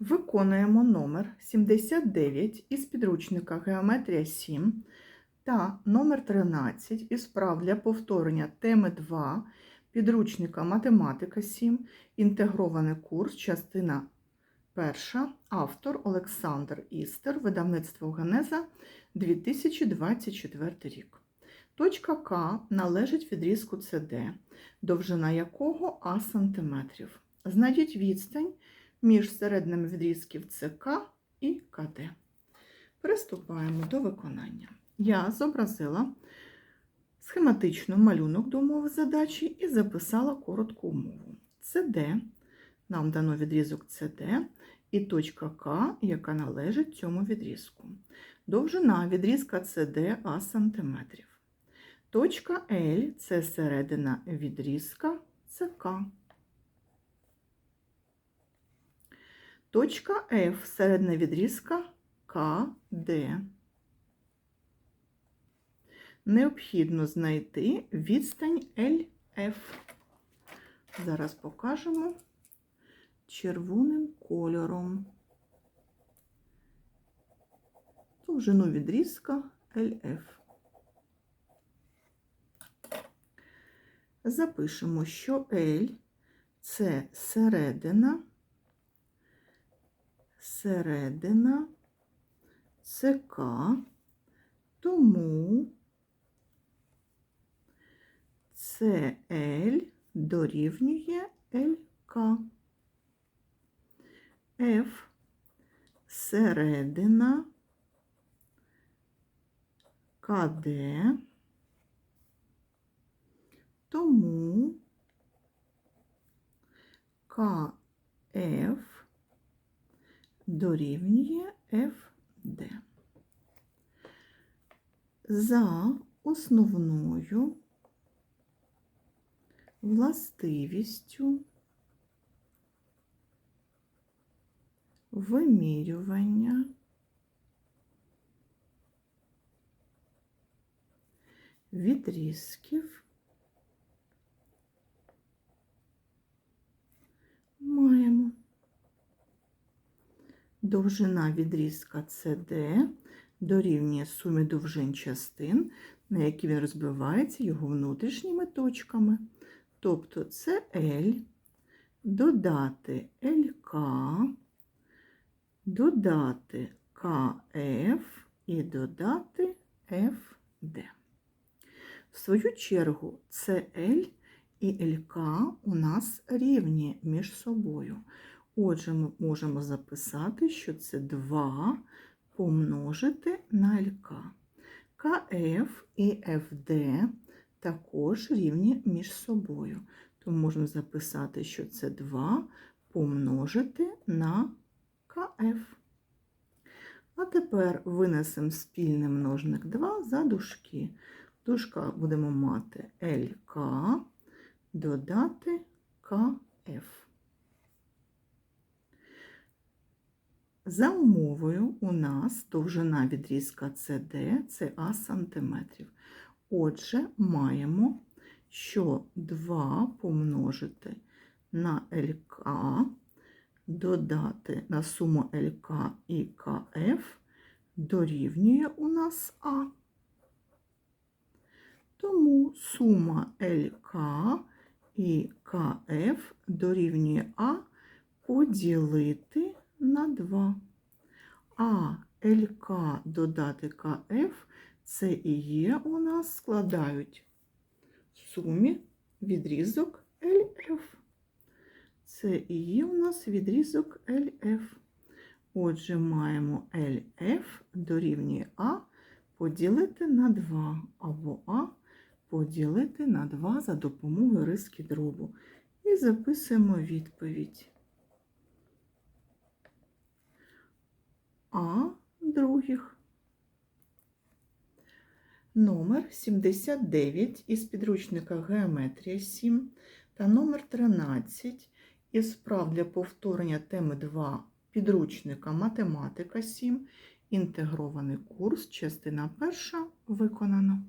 Виконуємо номер 79 із підручника Геометрія 7 та номер 13 із прав для повторення теми 2 підручника Математика 7, інтегрований курс, частина 1, автор Олександр Істер, видавництво Генеза 2024 рік. Точка К належить відрізку CD, довжина якого А сантиметрів. Знайдіть відстань між середнім відрізків ЦК і КД. Приступаємо до виконання. Я зобразила схематично малюнок до умови задачі і записала коротку умову. CD, нам дано відрізок CD і точка К, яка належить цьому відрізку. Довжина відрізка CD А сантиметрів. Точка L це середина відрізка ЦК. Точка F середня відрізка КД. Необхідно знайти відстань LF. Зараз покажемо червоним кольором. Довжину відрізка LF. Запишемо, що L це середина середина ЦК, тому CL дорівнює ЛК. F середина КД, тому КФ дорівнює FD. За основною властивістю вимірювання відрізків маємо довжина відрізка CD дорівнює сумі довжин частин, на які він розбивається його внутрішніми точками. Тобто це L, додати LK, додати KF і додати FD. В свою чергу, CL і LK у нас рівні між собою. Отже, ми можемо записати, що це 2 помножити на ЛК. КФ і ФД також рівні між собою. Тому можемо записати, що це 2 помножити на КФ. А тепер винесемо спільний множник 2 за дужки. В дужках будемо мати ЛК додати КФ. За умовою у нас довжина відрізка CD це А сантиметрів. Отже, маємо, що 2 помножити на ЛК, додати на суму ЛК і КФ дорівнює у нас А. Тому сума ЛК і КФ дорівнює А поділити на 2. А ЛК додати КФ це і є у нас складають в сумі відрізок ЛФ. Це і є у нас відрізок ЛФ. Отже, маємо ЛФ дорівнює А поділити на 2, або А поділити на 2 за допомогою риски дробу. І записуємо відповідь. А других. Номер 79 із підручника Геометрія 7 та номер 13 із справ для повторення теми 2 підручника Математика 7. Інтегрований курс, частина 1 виконано.